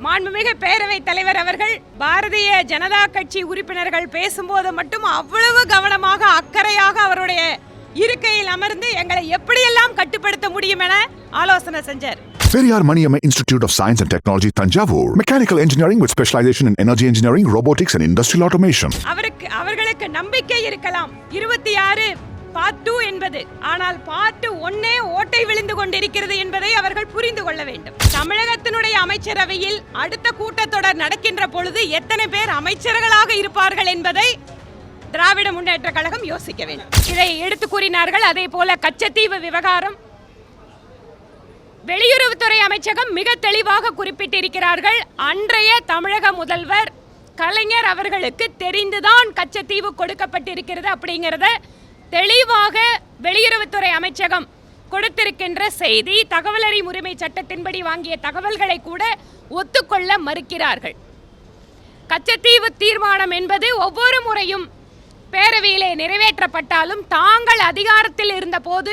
மாண்புமிகு பேரவைத் தலைவர் அவர்கள் பாரதிய ஜனதா கட்சி உறுப்பினர்கள் பேசும்போது மட்டும் அவ்வளவு கவனமாக அக்கறையாக அவருடைய இருக்கையில் அமர்ந்து எங்களை எப்படியெல்லாம் கட்டுப்படுத்த முடியும் என ஆலோசனை செஞ்சார் Periyar Maniamma Institute of Science and Technology, Tanjavur. Mechanical engineering with specialization in energy engineering, robotics, and industrial automation. அவருக்கு அவர்களுக்கு நம்பிக்கை இருக்கலாம் இருபத்தி ஆறு பார்ட் டூ என்பது. ஆனால் பார்ட் ஒன்னே ஓட்டை விழுந்து கொண்டிருக்கிறது என்பதை அவர்கள் புரிந்து கொள்ள வேண்டும். தமிழகத்தினுடைய அமைச்சரவையில் அடுத்த கூட்டத்தொடர் நடக்கின்ற பொழுது எத்தனை பேர் அமைச்சர்களாக இருப்பார்கள் என்பதை திராவிட முன்னேற்ற கழகம் யோசிக்க வேண்டும். இதை எடுத்து கூறினார்கள் அதே போல கச்சத்தீவு விவகாரம். வெளியுறவுத்துறை அமைச்சகம் மிக தெளிவாக குறிப்பிட்டிருக்கிறார்கள். அன்றைய தமிழக முதல்வர் கலைஞர் அவர்களுக்கு தெரிந்துதான் கச்சத்தீவு கொடுக்கப்பட்டிருக்கிறது அப்படிங்கிறத தெளிவாக வெளியுறவுத்துறை அமைச்சகம் கொடுத்திருக்கின்ற செய்தி தகவலறி உரிமை சட்டத்தின்படி வாங்கிய தகவல்களை கூட ஒத்துக்கொள்ள மறுக்கிறார்கள். கச்சத்தீவு தீர்மானம் என்பது ஒவ்வொரு முறையும் பேரவையிலே நிறைவேற்றப்பட்டாலும் தாங்கள் அதிகாரத்தில் இருந்தபோது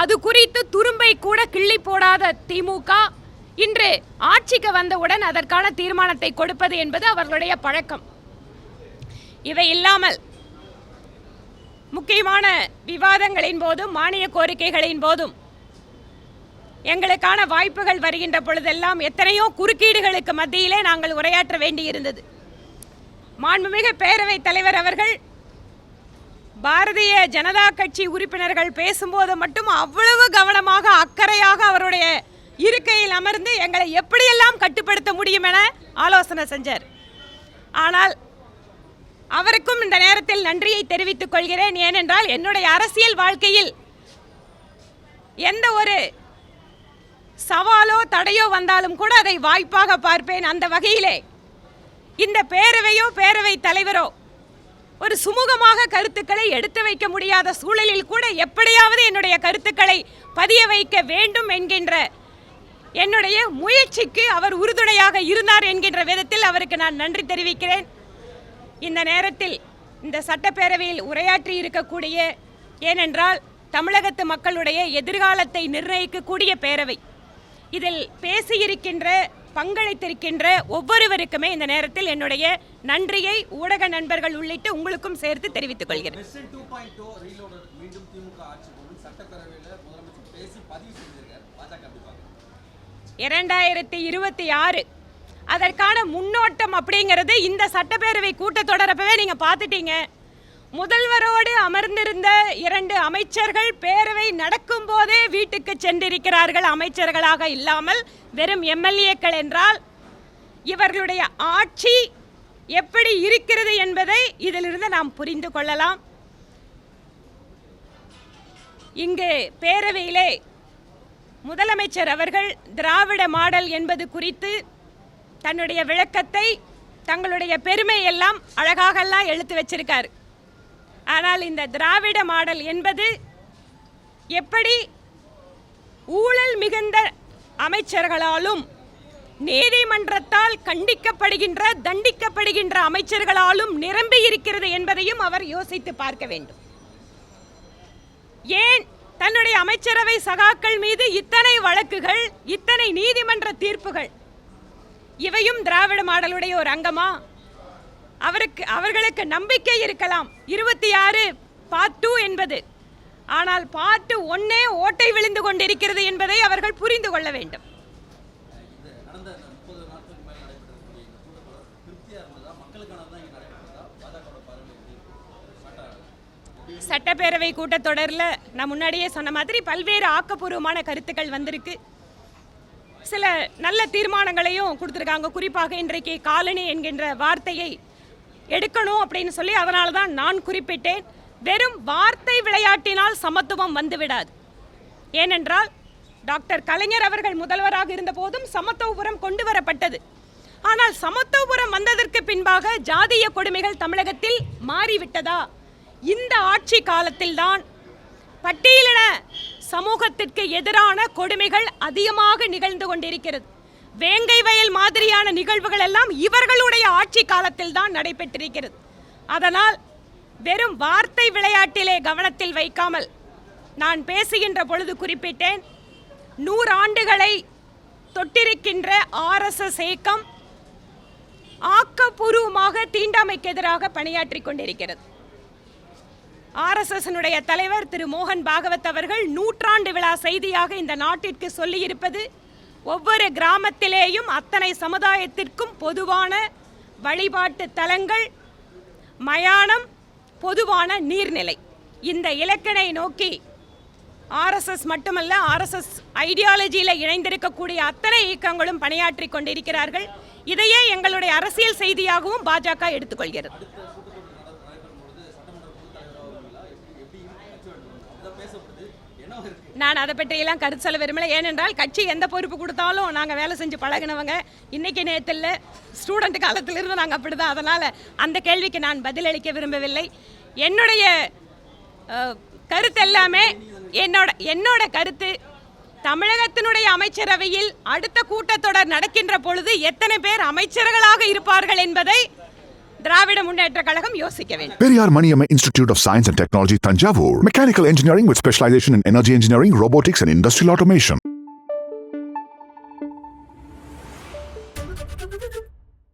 அது குறித்து துரும்பை கூட கிள்ளி போடாத திமுக இன்று ஆட்சிக்கு வந்தவுடன் அதற்கான தீர்மானத்தை கொடுப்பது என்பது அவர்களுடைய பழக்கம். இவை இல்லாமல் முக்கியமான விவாதங்களின் போதும் மானிய கோரிக்கைகளின் போதும். எங்களுக்கான வாய்ப்புகள் வருகின்ற பொழுதெல்லாம் எத்தனையோ குறுக்கீடுகளுக்கு மத்தியிலே நாங்கள் உரையாற்ற வேண்டியிருந்தது. மாண்புமிகு பேரவைத் தலைவர் அவர்கள் பாரதிய ஜனதா கட்சி உறுப்பினர்கள் பேசும்போது மட்டும் அவ்வளவு கவனமாக அக்கறையாக அவருடைய இருக்கையில் அமர்ந்து எங்களை எப்படியெல்லாம் கட்டுப்படுத்த முடியும் என ஆலோசனை செஞ்சார். ஆனால் அவருக்கும் இந்த நேரத்தில் நன்றியை தெரிவித்துக் கொள்கிறேன். ஏனென்றால் என்னுடைய அரசியல் வாழ்க்கையில் எந்த ஒரு சவாலோ தடையோ வந்தாலும் கூட அதை வாய்ப்பாக பார்ப்பேன். அந்த வகையிலே இந்த பேரவையோ பேரவை தலைவரோ ஒரு சுமூகமாக கருத்துக்களை எடுத்து வைக்க முடியாத சூழலில் கூட எப்படியாவது என்னுடைய கருத்துக்களை பதிய வைக்க வேண்டும் என்கின்ற என்னுடைய முயற்சிக்கு அவர் உறுதுணையாக இருந்தார் என்கின்ற விதத்தில் அவருக்கு நான் நன்றி தெரிவிக்கிறேன். இந்த நேரத்தில் இந்த சட்டப்பேரவையில் உரையாற்றி இருக்கக்கூடிய ஏனென்றால் தமிழகத்து மக்களுடைய எதிர்காலத்தை நிர்ணயிக்கக்கூடிய பேரவை. இதில் பேசியிருக்கின்ற பங்களித்திருக்கின்ற ஒவ்வொருவருக்குமே இந்த நேரத்தில் என்னுடைய நன்றியை ஊடக நண்பர்கள் உள்ளிட்டு உங்களுக்கும் சேர்த்து தெரிவித்துக் கொள்கிறேன். இரண்டாயிரத்தி இருபத்தி ஆறு அதற்கான முன்னோட்டம் அப்படிங்கிறது இந்த சட்டப்பேரவை கூட்டத்தொடரப்பவே நீங்கள் பார்த்துட்டீங்க. முதல்வரோடு அமர்ந்திருந்த இரண்டு அமைச்சர்கள் பேரவை நடக்கும் போதே வீட்டுக்கு சென்றிருக்கிறார்கள் அமைச்சர்களாக இல்லாமல் வெறும் எம்எல்ஏக்கள் என்றால் இவர்களுடைய ஆட்சி எப்படி இருக்கிறது என்பதை இதிலிருந்து நாம் புரிந்து கொள்ளலாம். இங்கு பேரவையிலே முதலமைச்சர் அவர்கள் திராவிட மாடல் என்பது குறித்து தன்னுடைய விளக்கத்தை தங்களுடைய பெருமை எல்லாம் அழகாகலாம் எழுத்து வச்சிருக்காரு. ஆனால் இந்த திராவிட மாடல் என்பது எப்படி ஊழல் மிகுந்த அமைச்சர்களாலும் நீதிமன்றத்தால் கண்டிக்கப்படுகின்ற தண்டிக்கப்படுகின்ற அமைச்சர்களாலும் நிரம்பி இருக்கிறது என்பதையும் அவர் யோசித்து பார்க்க வேண்டும். ஏன் தன்னுடைய அமைச்சரவை சகாக்கள் மீது இத்தனை வழக்குகள் இத்தனை நீதிமன்ற தீர்ப்புகள்? இவையும் திராவிட மாடலுடைய ஒரு அங்கமா? அவருக்கு அவர்களுக்கு நம்பிக்கை இருக்கலாம். இருபத்தி ஆறு பார்ட் டூ என்பது. ஆனால் பார்ட் ஒன்னே ஓட்டை விழுந்து கொண்டிருக்கிறது என்பதை அவர்கள் புரிந்து கொள்ள வேண்டும். சட்டப்பேரவை கூட்டத்தொடரில் நான் முன்னாடியே சொன்ன மாதிரி பல்வேறு ஆக்கப்பூர்வமான கருத்துக்கள் வந்திருக்கு. சில நல்ல தீர்மானங்களையும் கொடுத்துருக்காங்க. குறிப்பாக இன்றைக்கு காலனி என்கின்ற வார்த்தையை எடுக்கணும் அப்படின்னு சொல்லி அதனால தான் நான் குறிப்பிட்டேன். வெறும் வார்த்தை விளையாட்டினால் சமத்துவம் வந்துவிடாது. ஏனென்றால் டாக்டர் கலைஞர் அவர்கள் முதல்வராக இருந்தபோதும் சமத்துவபுரம் கொண்டு வரப்பட்டது. ஆனால் சமத்துவபுரம் வந்ததற்கு பின்பாக ஜாதிய கொடுமைகள் தமிழகத்தில் மாறிவிட்டதா? இந்த ஆட்சி காலத்தில்தான் பட்டியலின சமூகத்திற்கு எதிரான கொடுமைகள் அதிகமாக நிகழ்ந்து கொண்டிருக்கிறது. வேங்கை வயல் மாதிரியான நிகழ்வுகள் எல்லாம் இவர்களுடைய ஆட்சி காலத்தில் தான் நடைபெற்றிருக்கிறது. அதனால் வெறும் வார்த்தை விளையாட்டிலே கவனத்தில் வைக்காமல் நான் பேசுகின்ற பொழுது குறிப்பிட்டேன் நூறாண்டுகளை தொட்டிருக்கின்ற ஆர்எஸ்எஸ் இயக்கம் ஆக்கப்பூர்வமாக தீண்டாமைக்கு எதிராக பணியாற்றிக் கொண்டிருக்கிறது. ஆர்எஸ்எஸ்னுடைய தலைவர் திரு மோகன் பாகவத் அவர்கள் நூற்றாண்டு விழா செய்தியாக இந்த நாட்டிற்கு சொல்லியிருப்பது ஒவ்வொரு கிராமத்திலேயும் அத்தனை சமுதாயத்திற்கும் பொதுவான வழிபாட்டு தலங்கள் மயானம் பொதுவான நீர்நிலை. இந்த இலக்கினை நோக்கி ஆர்எஸ்எஸ் மட்டுமல்ல ஆர்எஸ்எஸ் ஐடியாலஜியில் இணைந்திருக்கக்கூடிய அத்தனை இயக்கங்களும் பணியாற்றி கொண்டிருக்கிறார்கள். இதையே எங்களுடைய அரசியல் செய்தியாகவும் பாஜக எடுத்துக்கொள்கிறது. நான் அதை பற்றியெல்லாம் கருத்து சொல்ல விரும்பல. ஏனென்றால் கட்சி எந்த பொறுப்பு கொடுத்தாலும் நாங்கள் வேலை செஞ்சு பழகினவங்க. இன்றைக்கி நேரத்தில் ஸ்டூடெண்ட் காலத்திலிருந்து நாங்கள் அப்படி தான் அதனால் அந்த கேள்விக்கு நான் பதிலளிக்க விரும்பவில்லை. என்னுடைய கருத்து எல்லாமே என்னோட என்னோட கருத்து தமிழகத்தினுடைய அமைச்சரவையில் அடுத்த கூட்டத்தொடர் நடக்கின்ற பொழுது எத்தனை பேர் அமைச்சர்களாக இருப்பார்கள் என்பதை திராவிட முன்னேற்ற கழகம் யோசிக்க வேண்டும் Periyar Maniamma Institute of Science and Technology, Tanjavur. Mechanical engineering with specialization in energy engineering, robotics, and industrial automation.